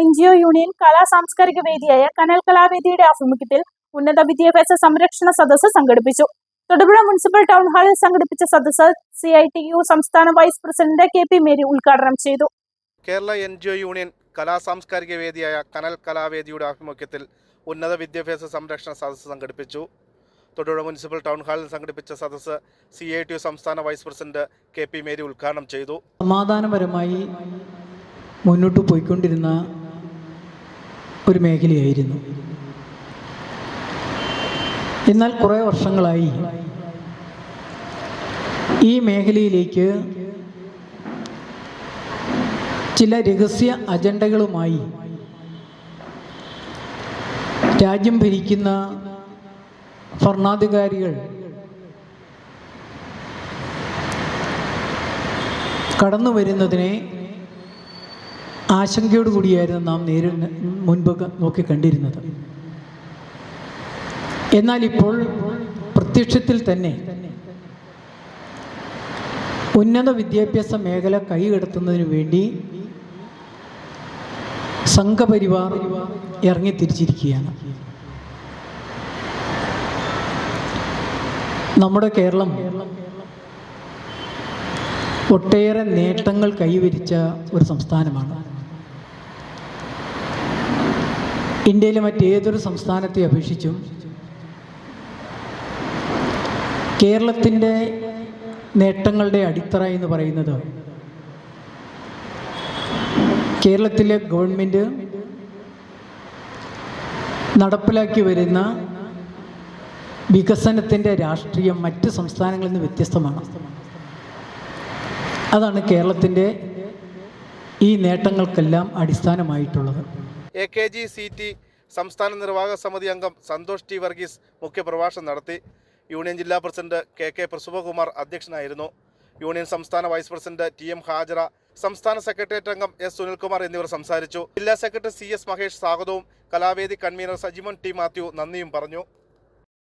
N G O union കലാ സാംസ്കാരിക വേദിയായ കനൽ കലാവേദിയുടെ ആഭിമുഖ്യത്തിൽ ഉന്നത വിദ്യാഭ്യാസ സംരക്ഷണ സദസ്സ് സംഘടിപ്പിച്ചു. തൊടുപുഴ മുനിസിപ്പൽ ടൗൺ ഹാളിൽ സംഘടിപ്പിച്ച സദസ്സ് സി ഐ ടി യു സംസ്ഥാന vice president K P Mary ഉദ്ഘാടനം ചെയ്തു. Kerala N G O union കലാ സാംസ്കാരിക വേദിയായ കനൽ കലാവേദിയുടെ ആഭിമുഖ്യത്തിൽ ഉന്നത വിദ്യാഭ്യാസ സംരക്ഷണ സദസ്സ് സംഘടിപ്പിച്ചു. തൊടുപുഴ മുനിസിപ്പൽ ടൗൺ ഹാളിൽ സംഘടിപ്പിച്ച സദസ്സ് സി ഐ ടി യു സംസ്ഥാന vice president K P Mary ഉദ്ഘാടനം ചെയ്തു. സമാധാനപരമായി മുന്നോട്ട് പോയിക്കൊണ്ടിരുന്ന ഒരു മേഖലയായിരുന്നു. എന്നാൽ കുറേ വർഷങ്ങളായി ഈ മേഖലയിലേക്ക് ചില രഹസ്യ അജണ്ടകളുമായി രാജ്യം ഭരിക്കുന്ന ഭരണാധികാരികൾ കടന്നു വരുന്നതിനെ ആശങ്കയോടുകൂടിയായിരുന്നു നാം നേരിൽ മുൻപ് നോക്കി കണ്ടിരുന്നത്. എന്നാൽ ഇപ്പോൾ പ്രത്യക്ഷത്തിൽ തന്നെ ഉന്നത വിദ്യാഭ്യാസ മേഖല കൈകടത്തുന്നതിന് വേണ്ടി സംഘപരിവാർ ഇറങ്ങിത്തിരിച്ചിരിക്കുകയാണ്. നമ്മുടെ കേരളം ഒട്ടേറെ നേട്ടങ്ങൾ കൈവരിച്ച ഒരു സംസ്ഥാനമാണ്. ഇന്ത്യയിലെ മറ്റേതൊരു സംസ്ഥാനത്തെ അപേക്ഷിച്ചും കേരളത്തിന്റെ നേട്ടങ്ങളുടെ അടിത്തറ എന്ന് പറയുന്നത് കേരളത്തിലെ ഗവൺമെന്റ് നടപ്പിലാക്കി വരുന്ന വികസനത്തിന്റെ രാഷ്ട്രീയം മറ്റ് സംസ്ഥാനങ്ങളിൽ നിന്ന് വ്യത്യസ്തമാണ്. അതാണ് കേരളത്തിന്റെ ഈ നേട്ടങ്ങൾക്കെല്ലാം അടിസ്ഥാനമായിട്ടുള്ളത്. A K G C T സംസ്ഥാന നിർവാഹക സമിതി അംഗം സന്തോഷ് ടി വർഗീസ് മുഖ്യപ്രഭാഷണം നടത്തി. യൂണിയൻ ജില്ലാ പ്രസിഡന്റ് കെ കെ പ്രസുഭകുമാർ അധ്യക്ഷനായിരുന്നു. യൂണിയൻ സംസ്ഥാന vice president T M Hajara സംസ്ഥാന സെക്രട്ടേറിയറ്റ് അംഗം എസ് സുനിൽകുമാർ എന്നിവർ സംസാരിച്ചു. ജില്ലാ സെക്രട്ടറി സി എസ് മഹേഷ് സ്വാഗതവും കലാവേദി കൺവീനർ സജിമോൻ ടി മാത്യു നന്ദിയും പറഞ്ഞു.